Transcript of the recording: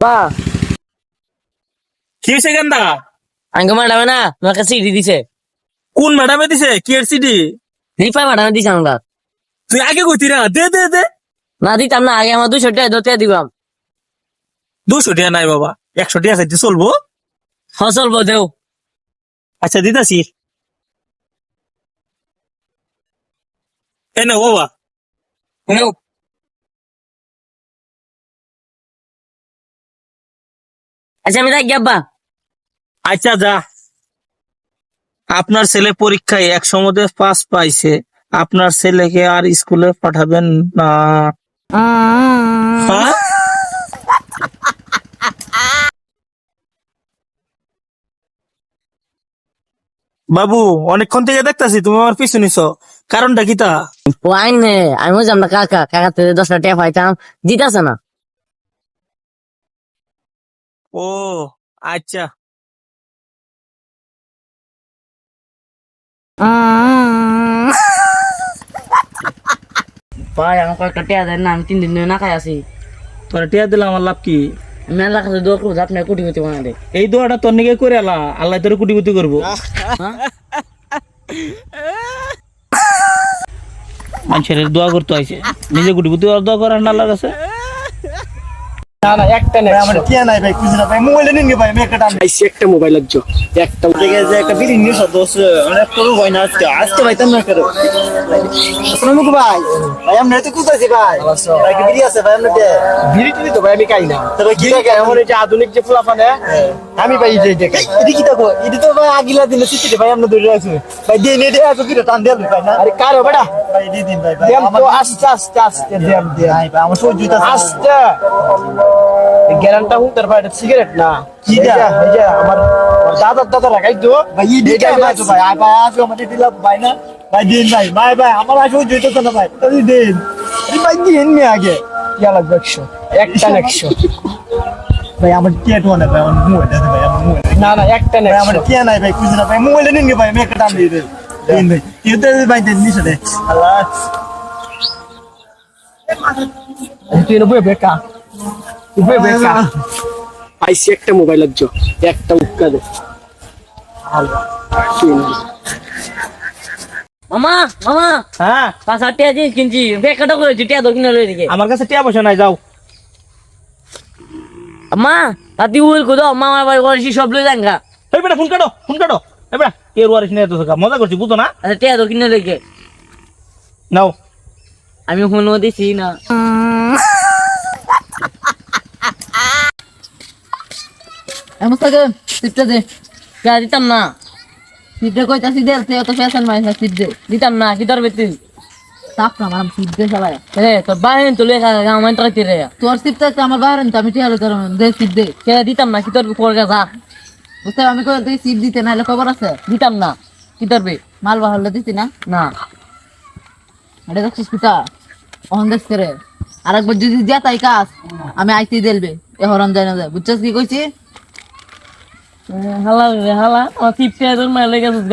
বা। কি হয়েছে গেন্দা? আঙ্গ ম্যাডামে না কাছে সিডি দিছে। কোন ম্যাডামে দিছে? কি এর সিডি রিপা ম্যাডামে দিছে আমরা তুই আগে কইতি না দে দে দে। না দিতাম না আগে আমার দুশো টাকা দতিয়া দিবাম। দুশো টাকা নাই বাবা একশো টাকা চাইতে চলবো। হ্যাঁ চলবো দেও। আচ্ছা দিতাছি এনে বাবা। আচ্ছা আমি থাকি আব্বা। আচ্ছা যা। আপনার ছেলে পরীক্ষায় একশো মধ্যে পাস পাইছে। আপনার ছেলেকে আর স্কুলে পাঠাবেন না। হ্যাঁ? বাবু অনেকক্ষণ থেকে দেখতাছি তুমি আমার পিছু নিছো। কারণটা কি তা? আমি বুঝলাম না কাকা। কাকা থেকে দশটা টাকা পাইতাম। দিতাছে না। ও আচ্ছা। ভাই আমার কয়েকটা টাকা দেন না আমি তিন দিন ধরে না খাই আছি। তোর টিয়া দিলে আমার লাভ কি? মেলা কাছে দোয়া করব আপনার কোটি কোটি বানাই দে এই দোয়াটা তোর নিকে করে আলা আল্লাহ তোর কুটি কুটি করব মানুষের দোয়া করতে আইছে নিজে কুটি কুটি দোয়া করার না আল্লাহর কাছে আমার টিয়া নাই ভাই খুঁজে না ভাই মোবাইলে নিন ভাই আমি একটা টান আইসি একটা মোবাইল লাগছো একটা ঠিক আছে একটা নিয়ে সব দোষ অনেক করব ভাই না আজকে। আজকে ভাই তেমন করো আসসালামু আলাইকুম ভাই। ভাই আমরা তো কোথায় ভাই? ভাই কি বিড়ি আছে ভাই আমরা দে বিড়ি টিড়ি তো ভাই আমি খাই না। তবে কি দেখে এমন এই যে আধুনিক যে ফুলাফানে আমি ভাই যে খাই এটি কি দেখো এটি তো ভাই আগিলা দিনে সিটি ভাই আমরা ধরে রাখছি ভাই দিয়ে নিয়ে দিয়ে আসো কিরে টান দিয়ে ভাই না? আরে কারও বেটা? ভাই দিয়ে দিন ভাই ভাই। আমার আস্তে আস্তে আস্তে দেম দেম ভাই ভাই আমার সহ্য হইতাছে আস্তে। গ্যারান্টা হুঁ তার ভাই সিগারেট না। কি যে-? এই যে আমার দাদা দাদা লাগাই তো। ভাই এটি এটা কে আমি ভাই। ভাই। আয় ভাই আসো আমাদের দিলাম ভাই না। ভাই দিন ভাই ভাই ভাই আমার আর সহ্য হইতাছে না ভাই তুমি দিন। আরে ভাই দিন নি আগে। ইয়া লাগবে একশো? একটা না একশো। ভাই আমার টিয়া টো না ভাই আমার মোবাইল আছে ভাই আমার মোবাইল না না একটা না আমার টিয়া নাই ভাই খুঁজে না ভাই মোবাইলে নিন ভাই আমি একটা টান দিয়ে দেন দিন ভাই কিন্তু ভাই দিন নিছে দে আল্লাহ তুই নব্বই বেকা বেকা আইসি একটা মোবাইল লাগছো একটা দে। মামা মামা। হ্যাঁ? পাঁচ হাজার টাকা জিনিস কিনছি বেকাটা করেছি টাকা দক্ষিণ লই দিকে। আমার কাছে টিয়া পয়সা নাই যাও। মা রাতি উইল কো দাও মামার বাড়ি করেছি সব লই যাঙ্গা। এই বেটা ফোন কাটো ফোন কাটো। এই বেটা কে রুয়ারিস নিয়ে মজা করছি বুঝো না? আচ্ছা টাকা দক্ষিণ লেগে নাও। আমি ফোন দিছি না। এমন থাকে সিটটা দে। কে দিতাম না। সিটে কইতাছি দে তুই অত ফ্যাশন মাইস সিট দে। দিতাম না কি ধরবে তুই তাপ না আমার সিট সবাই। রে তোর বাইরে তো লেখা আমার তো রে। তোর সিট তো আমার বাইরে তো আমি টিয়ালো তোর দে সিট কে দিতাম না কি তোর পর যা। বুঝতে আমি কই তুই সিট দিতে নাহলে খবর আছে? দিতাম না। কি ধরবে মাল বাহলে দিতি না? না। এটা দেখছিস পিতা অহন দেখছে রে? আর একবার যদি যা তাই কাজ আমি আইতে দেলবে। এ হরম যায় না যায় বুঝছিস কি কইছি? হালা হালা। আমার ফিফটি হাজার মাইলে গেছিস